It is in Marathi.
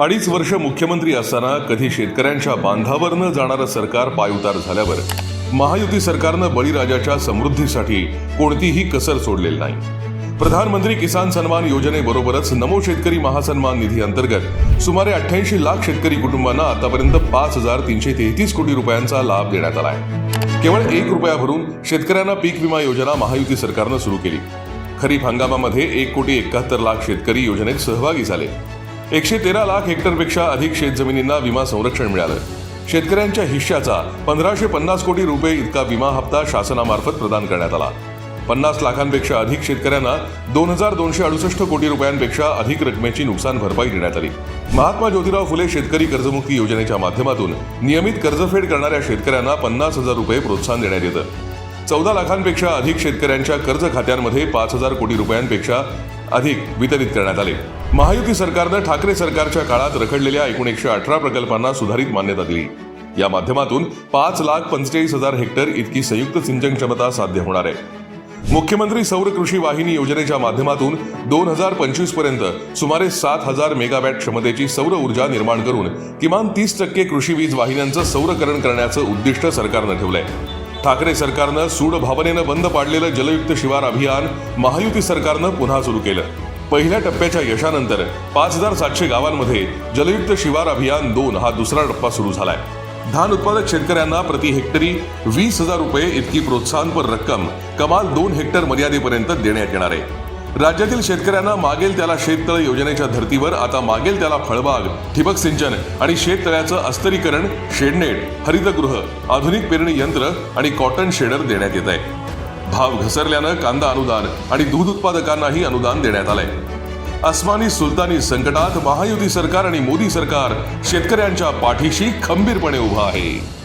अडीच वर्ष मुख्यमंत्री असताना कधी शेतकऱ्यांच्या बांधावर न जाणारं सरकार पायउतार झाल्यावर महायुती सरकारनं बळीराजाच्या समृद्धीसाठी कोणतीही कसर सोडलेली नाही. प्रधानमंत्री किसान सन्मान योजनेबरोबरच नमो शेतकरी महासन्मान निधी अंतर्गत सुमारे अठ्ठ्याऐंशी लाख शेतकरी कुटुंबांना आतापर्यंत पाच हजार तीनशे तेहतीस कोटी रुपयांचा लाभ देण्यात आला आहे केवळ एक रुपया भरून शेतकऱ्यांना पीक विमा योजना महायुती सरकारनं सुरू केली. खरीप हंगामामध्ये एक कोटी एकाहत्तर लाख शेतकरी योजनेत सहभागी झाले. एकशे तेरा लाख हेक्टरपेक्षा अधिक शेतजमिनींना विमा संरक्षण मिळालं. शेतकऱ्यांच्या हिश्श्याचा पंधराशे पन्नास कोटी रुपये इतका विमा हप्ता शासनामार्फत प्रदान करण्यात आला. पन्नास लाखांपेक्षा अधिक शेतकऱ्यांना दोन हजार दोनशे अडुसष्ट कोटी रुपयांपेक्षा अधिक रकमेची नुकसान भरपाई देण्यात आली. महात्मा ज्योतिराव फुले शेतकरी कर्जमुक्ती योजनेच्या माध्यमातून नियमित कर्जफेड करणाऱ्या शेतकऱ्यांना पन्नास हजार रुपये प्रोत्साहन देण्यात येतं. चौदा लाखांपेक्षा अधिक शेतकऱ्यांच्या कर्ज खात्यांमध्ये पाच हजार कोटी रुपयांपेक्षा अधिक वितरित करण्यात आले. महायुती सरकारनं ठाकरे सरकारच्या काळात रखडलेल्या एकूण एकशे अठरा प्रकल्पांना सुधारित मान्यता दिली. या माध्यमातून पाच लाख पंचेचाळीस हजार हेक्टर इतकी संयुक्त सिंचन क्षमता साध्य होणार आहे. मुख्यमंत्री सौर कृषी वाहिनी योजनेच्या माध्यमातून दोन हजार पंचवीसपर्यंत सुमारे सात हजार मेगावॅट क्षमतेची सौर ऊर्जा निर्माण करून किमान तीस टक्के कृषी वीज वाहिन्यांचं सौरकरण करण्याचं उद्दिष्ट सरकारनं ठेवलंय. ठाकरे सरकारनं सूड भावनेनं बंद पाडलेलं जलयुक्त शिवार अभियान महायुती सरकारनं पुन्हा सुरू केलं. पहिल्या टप्प्याच्या यशानंतर पाच हजार सातशे गावांमध्ये जलयुक्त शिवार अभियान दोन हा दुसरा टप्पा सुरू झालाय. धान उत्पादक शेतकऱ्यांना प्रति हेक्टरी वीस हजार रुपये इतकी प्रोत्साहनपर रक्कम कमाल दोन हेक्टर मर्यादेपर्यंत देण्यात येणार आहे. राज्यातील शेतकऱ्यांना मागेल त्याला शेततळ योजनेच्या धर्तीवर आता मागेल त्याला फळबाग ठिबक सिंचन आणि शेततळ्याचं अस्तरीकरण शेडनेट हरितगृह आधुनिक पेरणी यंत्र आणि कॉटन शेडर देण्यात येत आहे. भाव घसरल्यानं कांदा अनुदान आणि दूध उत्पादकांनाही अनुदान देण्यात आलंय. अस्मानी सुलतानी संकटात महायुती सरकार आणि मोदी सरकार शेतकऱ्यांच्या पाठीशी खंबीरपणे उभं आहे.